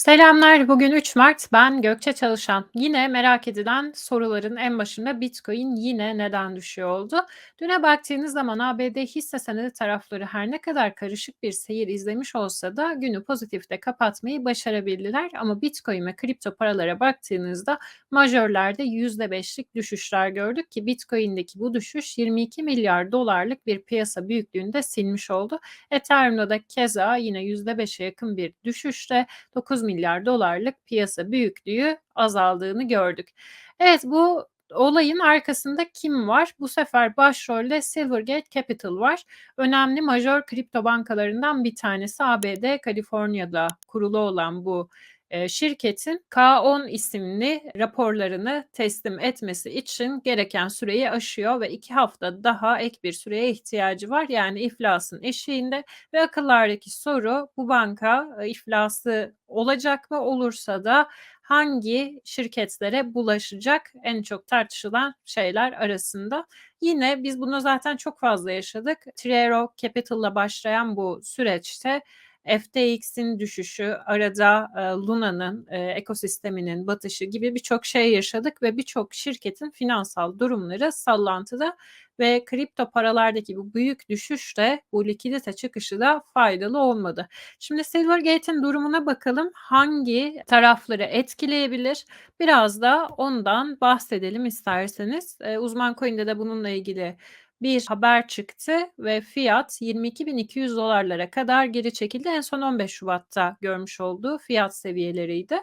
Selamlar, bugün 3 Mart. Ben Gökçe Çalışan. Yine merak edilen soruların en başında Bitcoin yine neden düşüyor oldu? Düne baktığınız zaman ABD hisse senedi tarafları her ne kadar karışık bir seyir izlemiş olsa da günü pozitifte kapatmayı başarabildiler. Ama Bitcoin ve kripto paralara baktığınızda majörlerde %5'lik düşüşler gördük ki Bitcoin'deki bu düşüş 22 milyar dolarlık bir piyasa büyüklüğünde silmiş oldu. Ethereum'da da keza yine %5'e yakın bir düşüşle 9 milyar dolarlık piyasa büyüklüğü azaldığını gördük. Evet bu olayın arkasında kim var? Bu sefer başrolde Silvergate Capital var. Önemli majör kripto bankalarından bir tanesi ABD, Kaliforniya'da kurulu olan bu şirketin K10 isimli raporlarını teslim etmesi için gereken süreyi aşıyor ve iki hafta daha ek bir süreye ihtiyacı var. Yani iflasın eşiğinde ve akıllardaki soru bu banka e, iflası olacak mı olursa da hangi şirketlere bulaşacak en çok tartışılan şeyler arasında. Yine biz bunu zaten çok fazla yaşadık. Triero Capital'la başlayan bu süreçte FTX'in düşüşü, arada e, Luna'nın e, ekosisteminin batışı gibi birçok şey yaşadık ve birçok şirketin finansal durumları sallantıda ve kripto paralardaki bu büyük düşüş de bu likidite çıkışı da faydalı olmadı. Şimdi Silvergate'in durumuna bakalım. Hangi tarafları etkileyebilir? Biraz da ondan bahsedelim isterseniz. E, uzman Coin'de de bununla ilgili bir haber çıktı ve fiyat 22.200 dolarlara kadar geri çekildi. En son 15 Şubat'ta görmüş olduğu fiyat seviyeleriydi.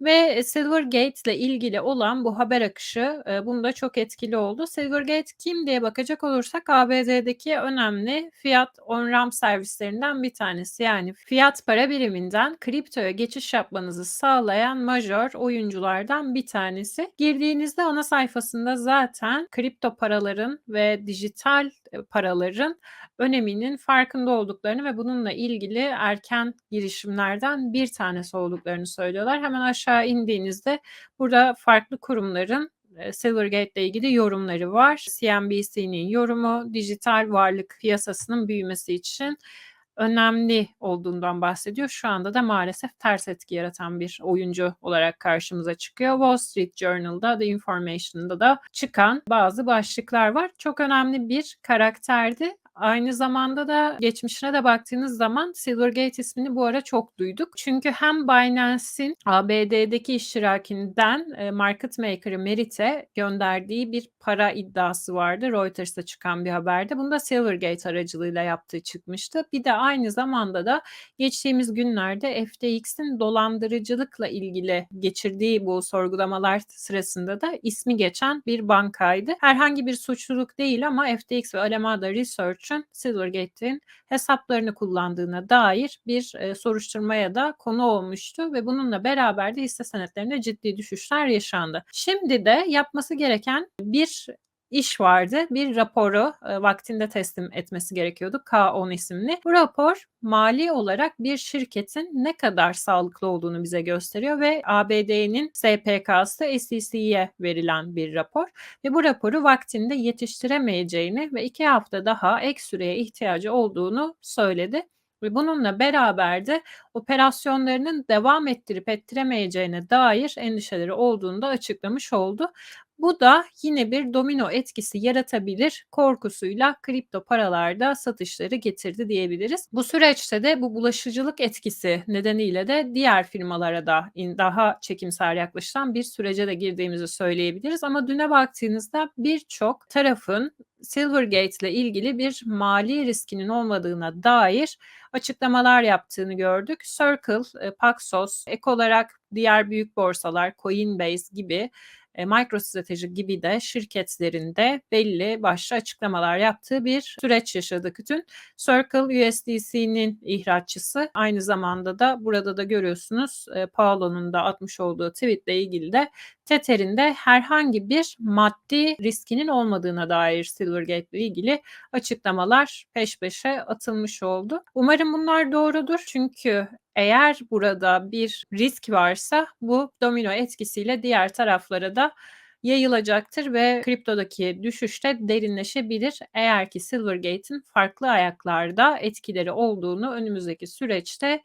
Ve Silvergate ile ilgili olan bu haber akışı e, bunda çok etkili oldu. Silvergate kim diye bakacak olursak ABD'deki önemli fiyat on-ramp servislerinden bir tanesi. Yani fiyat para biriminden kriptoya geçiş yapmanızı sağlayan majör oyunculardan bir tanesi. Girdiğinizde ana sayfasında zaten kripto paraların ve dijital e, paraların öneminin farkında olduklarını ve bununla ilgili erken girişimlerden bir tanesi olduklarını söylüyorlar. Hemen aşağı indiğinizde burada farklı kurumların e, Silvergate ile ilgili yorumları var. CNBC'nin yorumu dijital varlık piyasasının büyümesi için önemli olduğundan bahsediyor. Şu anda da maalesef ters etki yaratan bir oyuncu olarak karşımıza çıkıyor. Wall Street Journal'da, The Information'da da çıkan bazı başlıklar var. Çok önemli bir karakterdi. Aynı zamanda da geçmişine de baktığınız zaman Silvergate ismini bu ara çok duyduk. Çünkü hem Binance'in ABD'deki iştirakinden e, market maker'ı Merit'e gönderdiği bir para iddiası vardı. Reuters'ta çıkan bir haberde. Bunu da Silvergate aracılığıyla yaptığı çıkmıştı. Bir de aynı zamanda da geçtiğimiz günlerde FTX'in dolandırıcılıkla ilgili geçirdiği bu sorgulamalar sırasında da ismi geçen bir bankaydı. Herhangi bir suçluluk değil ama FTX ve Alameda Research için Silvergate'in hesaplarını kullandığına dair bir e, soruşturmaya da konu olmuştu ve bununla beraber de hisse senetlerinde ciddi düşüşler yaşandı. Şimdi de yapması gereken bir iş vardı. Bir raporu e, vaktinde teslim etmesi gerekiyordu. K10 isimli. Bu rapor mali olarak bir şirketin ne kadar sağlıklı olduğunu bize gösteriyor ve ABD'nin SPK'sı SEC'ye verilen bir rapor ve bu raporu vaktinde yetiştiremeyeceğini ve iki hafta daha ek süreye ihtiyacı olduğunu söyledi ve bununla beraber de operasyonlarının devam ettirip ettiremeyeceğine dair endişeleri olduğunu da açıklamış oldu. Bu da yine bir domino etkisi yaratabilir korkusuyla kripto paralarda satışları getirdi diyebiliriz. Bu süreçte de bu bulaşıcılık etkisi nedeniyle de diğer firmalara da daha çekimsel yaklaşılan bir sürece de girdiğimizi söyleyebiliriz. Ama düne baktığınızda birçok tarafın Silvergate ile ilgili bir mali riskinin olmadığına dair açıklamalar yaptığını gördük. Circle, e, Paxos, ek olarak diğer büyük borsalar Coinbase gibi e, gibi de şirketlerinde belli başlı açıklamalar yaptığı bir süreç yaşadık bütün. Circle USDC'nin ihraççısı aynı zamanda da burada da görüyorsunuz e, Paolo'nun da atmış olduğu tweetle ilgili de Tether'in de herhangi bir maddi riskinin olmadığına dair Silvergate ile ilgili açıklamalar peş peşe atılmış oldu. Umarım bunlar doğrudur çünkü eğer burada bir risk varsa bu domino etkisiyle diğer taraflara da yayılacaktır ve kriptodaki düşüşte derinleşebilir eğer ki Silvergate'in farklı ayaklarda etkileri olduğunu önümüzdeki süreçte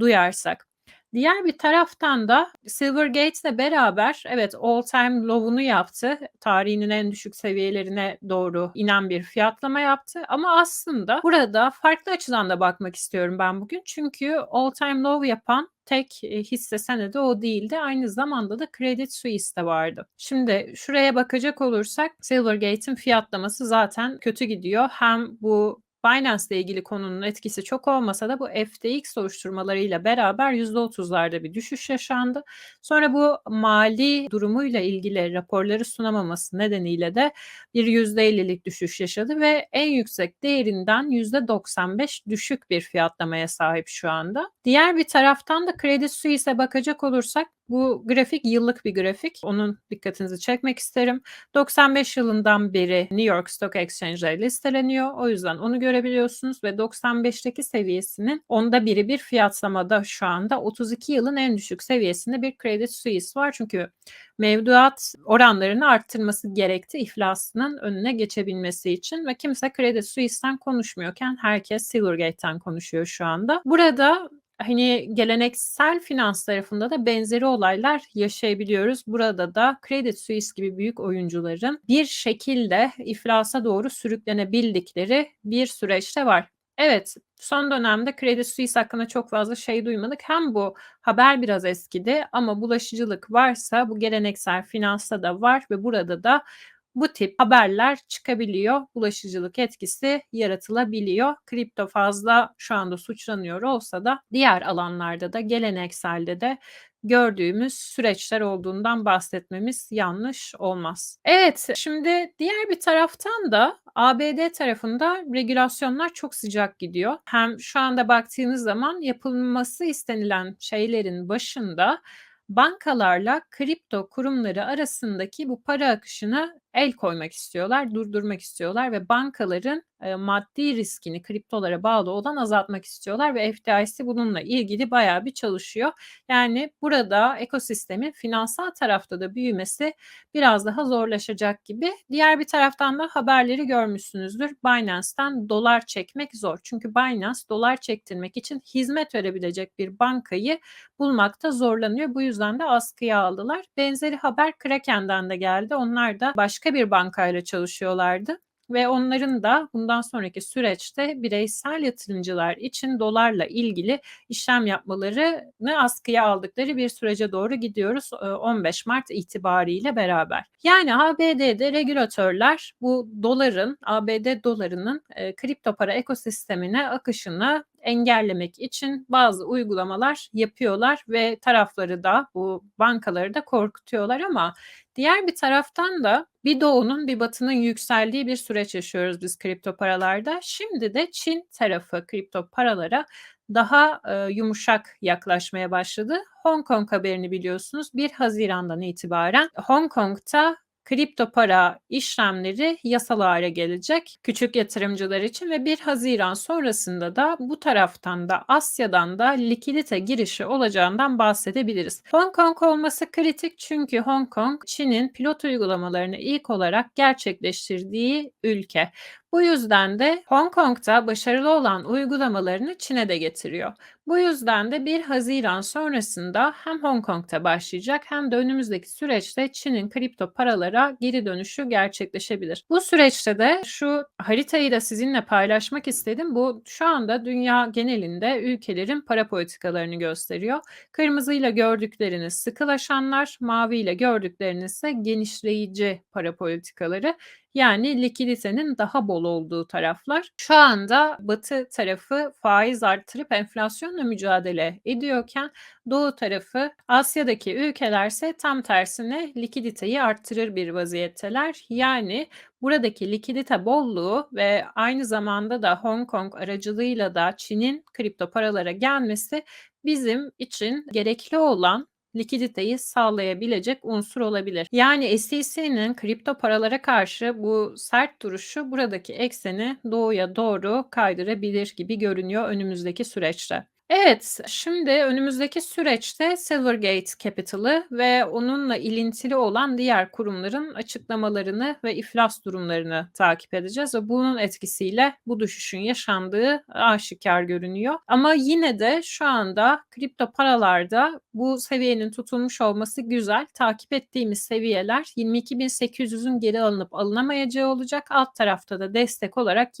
duyarsak. Diğer bir taraftan da Silvergate'le beraber evet all time low'unu yaptı. Tarihinin en düşük seviyelerine doğru inen bir fiyatlama yaptı ama aslında burada farklı açıdan da bakmak istiyorum ben bugün. Çünkü all time low yapan tek e, hisse senedi o değildi. Aynı zamanda da Credit Suisse de vardı. Şimdi şuraya bakacak olursak Silvergate'in fiyatlaması zaten kötü gidiyor. Hem bu Binance ile ilgili konunun etkisi çok olmasa da bu FTX soruşturmalarıyla beraber %30'larda bir düşüş yaşandı. Sonra bu mali durumuyla ilgili raporları sunamaması nedeniyle de bir %50'lik düşüş yaşadı ve en yüksek değerinden %95 düşük bir fiyatlamaya sahip şu anda. Diğer bir taraftan da Credit Suisse'e bakacak olursak bu grafik yıllık bir grafik. Onun dikkatinizi çekmek isterim. 95 yılından beri New York Stock Exchange'de listeleniyor. O yüzden onu görebiliyorsunuz ve 95'teki seviyesinin onda biri bir fiyatlamada şu anda 32 yılın en düşük seviyesinde bir Credit Suisse var. Çünkü mevduat oranlarını arttırması gerekti iflasının önüne geçebilmesi için ve kimse Credit Suisse'ten konuşmuyorken herkes Silvergate'ten konuşuyor şu anda. Burada hani geleneksel finans tarafında da benzeri olaylar yaşayabiliyoruz. Burada da Credit Suisse gibi büyük oyuncuların bir şekilde iflasa doğru sürüklenebildikleri bir süreçte var. Evet, son dönemde Credit Suisse hakkında çok fazla şey duymadık. Hem bu haber biraz eskidi ama bulaşıcılık varsa bu geleneksel finansta da var ve burada da bu tip haberler çıkabiliyor. Bulaşıcılık etkisi yaratılabiliyor. Kripto fazla şu anda suçlanıyor olsa da diğer alanlarda da gelenekselde de gördüğümüz süreçler olduğundan bahsetmemiz yanlış olmaz. Evet, şimdi diğer bir taraftan da ABD tarafında regülasyonlar çok sıcak gidiyor. Hem şu anda baktığınız zaman yapılması istenilen şeylerin başında bankalarla kripto kurumları arasındaki bu para akışını el koymak istiyorlar, durdurmak istiyorlar ve bankaların e, maddi riskini kriptolara bağlı olan azaltmak istiyorlar ve FDIC bununla ilgili bayağı bir çalışıyor. Yani burada ekosistemin finansal tarafta da büyümesi biraz daha zorlaşacak gibi. Diğer bir taraftan da haberleri görmüşsünüzdür. Binance'ten dolar çekmek zor. Çünkü Binance dolar çektirmek için hizmet verebilecek bir bankayı bulmakta zorlanıyor. Bu yüzden de askıya aldılar. Benzeri haber Kraken'den de geldi. Onlar da başka bir bankayla çalışıyorlardı ve onların da bundan sonraki süreçte bireysel yatırımcılar için dolarla ilgili işlem yapmalarını askıya aldıkları bir sürece doğru gidiyoruz 15 Mart itibariyle beraber. Yani ABD'de regülatörler bu doların, ABD dolarının e, kripto para ekosistemine akışını engellemek için bazı uygulamalar yapıyorlar ve tarafları da bu bankaları da korkutuyorlar ama diğer bir taraftan da bir doğunun bir batının yükseldiği bir süreç yaşıyoruz biz kripto paralarda. Şimdi de Çin tarafı kripto paralara daha e, yumuşak yaklaşmaya başladı. Hong Kong haberini biliyorsunuz 1 Haziran'dan itibaren Hong Kong'ta kripto para işlemleri yasal hale gelecek küçük yatırımcılar için ve 1 Haziran sonrasında da bu taraftan da Asya'dan da likidite girişi olacağından bahsedebiliriz. Hong Kong olması kritik çünkü Hong Kong Çin'in pilot uygulamalarını ilk olarak gerçekleştirdiği ülke. Bu yüzden de Hong Kong'da başarılı olan uygulamalarını Çin'e de getiriyor. Bu yüzden de 1 Haziran sonrasında hem Hong Kong'da başlayacak hem de önümüzdeki süreçte Çin'in kripto paralara geri dönüşü gerçekleşebilir. Bu süreçte de şu haritayı da sizinle paylaşmak istedim. Bu şu anda dünya genelinde ülkelerin para politikalarını gösteriyor. Kırmızıyla gördükleriniz sıkılaşanlar, maviyle gördükleriniz ise genişleyici para politikaları. Yani likiditenin daha bol olduğu taraflar. Şu anda Batı tarafı faiz arttırıp enflasyonla mücadele ediyorken Doğu tarafı Asya'daki ülkelerse tam tersine likiditeyi arttırır bir vaziyetteler. Yani buradaki likidite bolluğu ve aynı zamanda da Hong Kong aracılığıyla da Çin'in kripto paralara gelmesi bizim için gerekli olan likiditeyi sağlayabilecek unsur olabilir. Yani SEC'nin kripto paralara karşı bu sert duruşu buradaki ekseni doğuya doğru kaydırabilir gibi görünüyor önümüzdeki süreçte. Evet, şimdi önümüzdeki süreçte Silvergate Capital'ı ve onunla ilintili olan diğer kurumların açıklamalarını ve iflas durumlarını takip edeceğiz ve bunun etkisiyle bu düşüşün yaşandığı aşikâr görünüyor. Ama yine de şu anda kripto paralarda bu seviyenin tutulmuş olması güzel. Takip ettiğimiz seviyeler 22.800'ün geri alınıp alınamayacağı olacak. Alt tarafta da destek olarak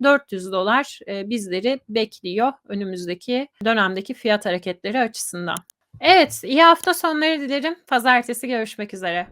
21.400 dolar eee, bizleri bekliyor önümüzdeki dönemdeki fiyat hareketleri açısından. Evet, iyi hafta sonları dilerim. Pazartesi görüşmek üzere.